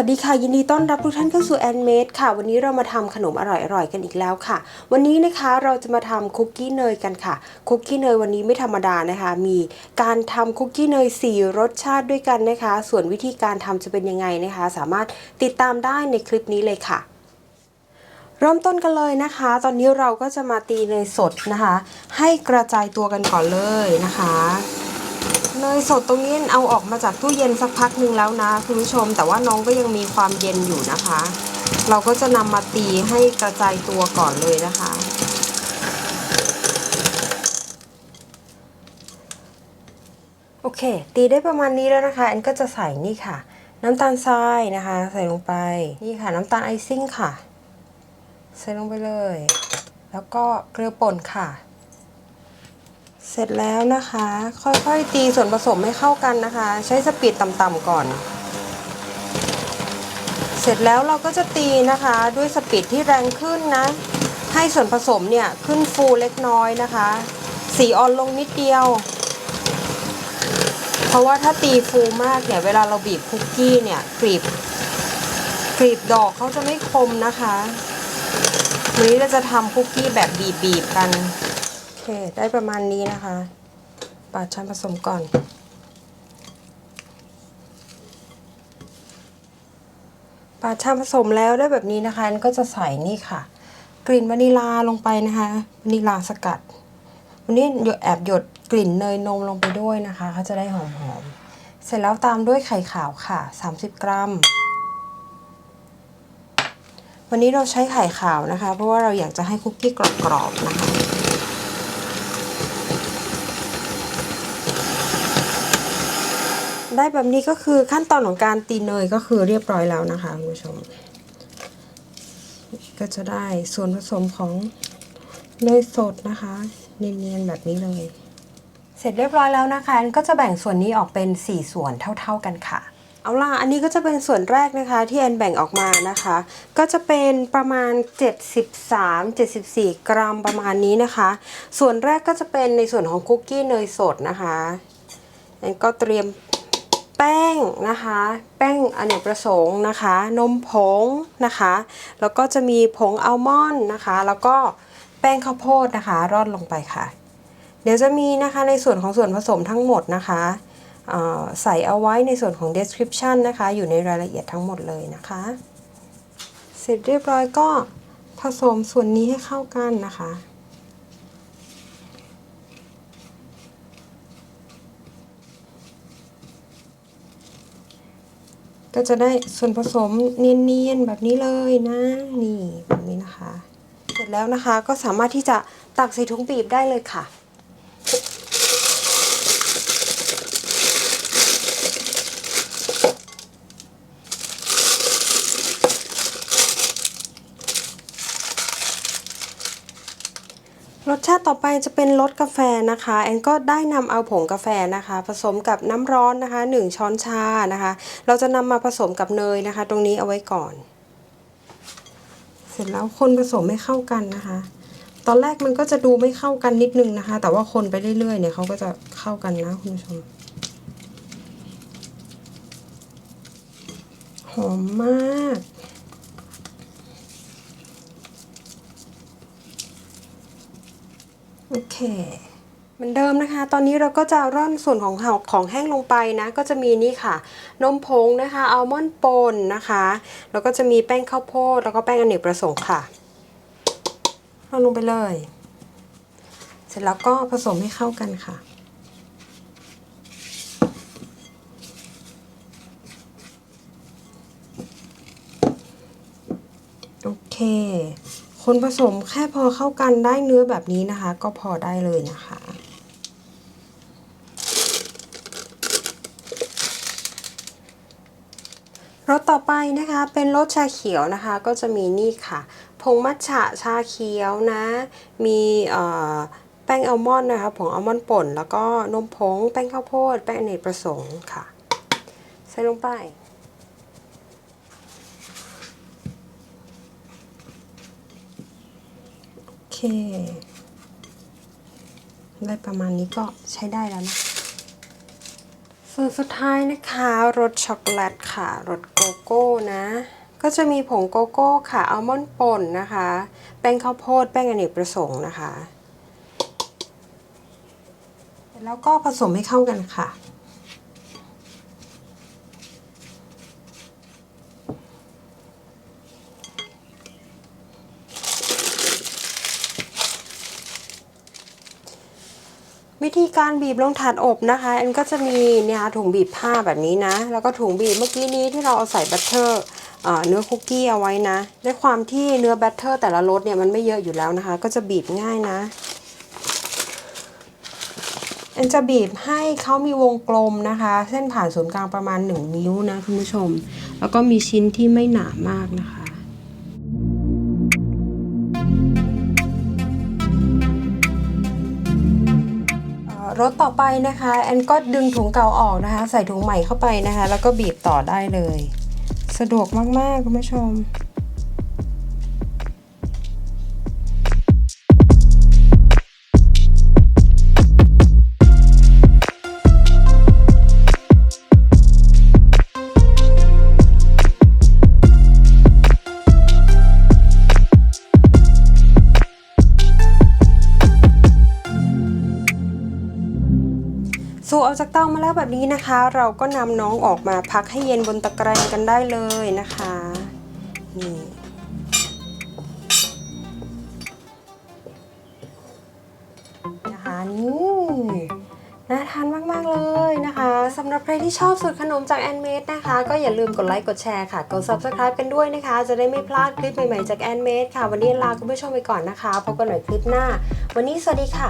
วัสดีค่ะ ยินดีต้อนรับทุกท่านเข้าสู่แอนเมดค่ะ วันนี้เรามาทำขนมอร่อยๆกันอีกแล้วค่ะ วันนี้นะคะเราจะมาทำคุกกี้เนยกันค่ะ คุกกี้เนยวันนี้ไม่ธรรมดานะคะ มีการทำคุกกี้เนย 4 รสชาติด้วยกันนะคะ ส่วนวิธีการทำจะเป็นยังไงนะคะ สามารถติดตามได้ในคลิปนี้เลยค่ะเริ่มต้นกันเลยนะคะ ตอนนี้เราก็จะมาตีเนยสดนะคะ ให้กระจายตัวกันก่อนเลยนะคะ เนยสดตรงนี้เอาออกมาจากตู้เย็นสักพักหนึ่งแล้วนะคุณผู้ชม แต่ว่าน้องก็ยังมีความเย็นอยู่นะคะ เราก็จะนำมาตีให้กระจายตัวก่อนเลยนะคะ โอเค ตีได้ประมาณนี้แล้วนะคะแอนก็จะใส่นี่ค่ะ น้ำตาลทรายนะคะ ใส่ลงไปนี่ค่ะ น้ำตาลไอซิ่งค่ะ ใส่ลงไปเลย แล้วก็เกลือป่นค่ะ เสร็จแล้วนะคะ ค่อยๆตีส่วนผสมให้เข้ากันนะคะ ใช้สปีดต่ำๆก่อน เสร็จแล้วเราก็จะตีนะคะด้วยสปีดที่แรงขึ้นนะ ให้ส่วนผสมเนี่ยขึ้นฟูเล็กน้อยนะคะ สีอ่อนลงนิดเดียว เพราะว่าถ้าตีฟูมากเนี่ยเวลาเราบีบคุกกี้เนี่ยกรีบกรีบดอกเขาจะไม่คมนะคะ วันนี้เราจะทำคุกกี้แบบบีบๆกัน เค ได้ประมาณนี้นะคะ ปาดชั้นผสมก่อน ปาดชั้นผสมแล้วได้แบบนี้นะคะก็จะใส่นี่ค่ะ กลิ่นวานิลาลงไปนะคะวานิลาสกัด วันนี้หยดแอบหยดกลิ่นเนยนมลงไปด้วยนะคะเขาจะได้หอมๆ เสร็จแล้วตามด้วยไข่ขาวค่ะ 30 กรัมวันนี้เราใช้ไข่ขาวนะคะ เพราะว่าเราอยากจะให้คุกกี้กรอบๆนะคะ ได้แบบนี้ก็คือขั้นตอนของการตีเนยก็คือเรียบร้อยแล้วนะคะคุณผู้ชม ก็จะได้ส่วนผสมของเนยสดนะคะเนียนๆแบบนี้เลย เสร็จเรียบร้อยแล้วนะคะอันก็จะแบ่งส่วนนี้ออกเป็น 4 ส่วนเท่า ๆกันค่ะ เอาล่ะอันนี้ก็จะเป็นส่วนแรกนะคะที่แอนแบ่งออกมานะคะ ก็จะเป็นประมาณ 73-74 กรัมประมาณนี้นะคะ ส่วนแรกก็จะเป็นในส่วนของคุกกี้เนยสดนะคะแอนก็เตรียม แป้งนะคะ แป้งอเนกประสงค์นะคะ นมผงนะคะ แล้วก็จะมีผงอัลมอนด์นะคะ แล้วก็แป้งข้าวโพดนะคะ ร่อนลงไปค่ะ เดี๋ยวจะมีนะคะในส่วนของส่วนผสมทั้งหมดนะคะใส่เอาไว้ในส่วนของ description นะคะ อยู่ในรายละเอียดทั้งหมดเลยนะคะ เสร็จเรียบร้อยก็ผสมส่วนนี้ให้เข้ากันนะคะ ก็จะได้ส่วนผสมเนียนๆแบบนี้เลยนะนี่แบบนี้นะคะ เสร็จแล้วนะคะก็สามารถที่จะตักใส่ถุงบีบได้เลยค่ะ รสชาติต่อไปจะเป็นรสกาแฟนะคะ แอนก็ได้นำเอาผงกาแฟนะคะ ผสมกับน้ำร้อนนะคะ 1 ช้อนชานะคะ เราจะนำมาผสมกับเนยนะคะ ตรงนี้เอาไว้ก่อน เสร็จแล้วคนผสมให้เข้ากันนะคะ ตอนแรกมันก็จะดูไม่เข้ากันนิดนึงนะคะ แต่ว่าคนไปเรื่อยๆเนี่ยเขาก็จะเข้ากันนะคุณผู้ชมหอมมาก โอ เค เหมือนเดิมนะคะ ตอนนี้เราก็จะร่อนส่วนของของของแห้งลงไปนะ ก็จะมีนี่ค่ะ นมผงนะคะ อัลมอนด์ปนนะคะ แล้วก็จะมีแป้งข้าวโพด แล้วก็แป้งอเนกประสงค์ค่ะร่อนลงไปเลย เสร็จแล้วก็ผสมให้เข้ากันค่ะโอเค คนผสมแค่พอเข้ากันได้เนื้อแบบนี้นะคะ ก็พอได้เลยนะคะ รสต่อไปนะคะเป็นรสชาเขียวนะคะ ก็จะมีนี่ค่ะผงมัทฉะชาเขียวนะ มีแป้งอัลมอนด์นะคะผงอัลมอนด์ป่น แล้วก็นมผง แป้งข้าวโพด แป้งอเนกประสงค์ค่ะ ใส่ลงไป โอ เค ได้ประมาณนี้ก็ใช้ได้แล้วนะส่วนสุดท้ายนะคะรสช็อกโกแลตค่ะรสโกโก้นะก็จะมีผงโกโก้ค่ะอัลมอนด์ป่นนะคะแป้งข้าวโพดแป้งอเนกประสงค์นะคะ แล้วก็ผสมให้เข้ากันค่ะ วิธีการบีบลงถาดอบนะคะอันก็จะมีเนี่ยค่ะถุงบีบผ้าแบบนี้นะ แล้วก็ถุงบีบเมื่อกี้นี้ที่เราเอาใส่บัตเตอร์เอ่อเนื้อคุกกี้เอาไว้นะด้วยความที่เนื้อบัตเตอร์แต่ละรสเนี่ยมันไม่เยอะอยู่แล้วนะคะ ก็จะบีบง่ายนะอันจะบีบให้เขามีวงกลมนะคะ เส้นผ่านศูนย์กลางประมาณ 1 นิ้วนะคุณผู้ชม แล้วก็มีชิ้นที่ไม่หนามากนะคะ รสต่อไปนะคะแอนก็ดึงถุงเก่าออกนะคะ ใส่ถุงใหม่เข้าไปนะคะ แล้วก็บีบต่อได้เลย สะดวกมากๆคุณผู้ชม สูออกจากเตามาแล้วแบบนี้นะคะ เราก็นำน้องออกมาพักให้เย็นบนตะแกรงกันได้เลยนะคะนี่นะคะนี่น่าทานมาก ๆ เลยนะคะสำหรับใครที่ชอบสูตรขนมจากแอนเมดนะคะ ก็อย่าลืมกดไลค์กดแชร์ค่ะ กด subscribe กันด้วยนะคะ จะได้ไม่พลาดคลิปใหม่ ๆ จากแอนเมดค่ะ วันนี้ลาคุณผู้ชมไปก่อนนะคะพบกันใหม่คลิปหน้า วันนี้สวัสดีค่ะ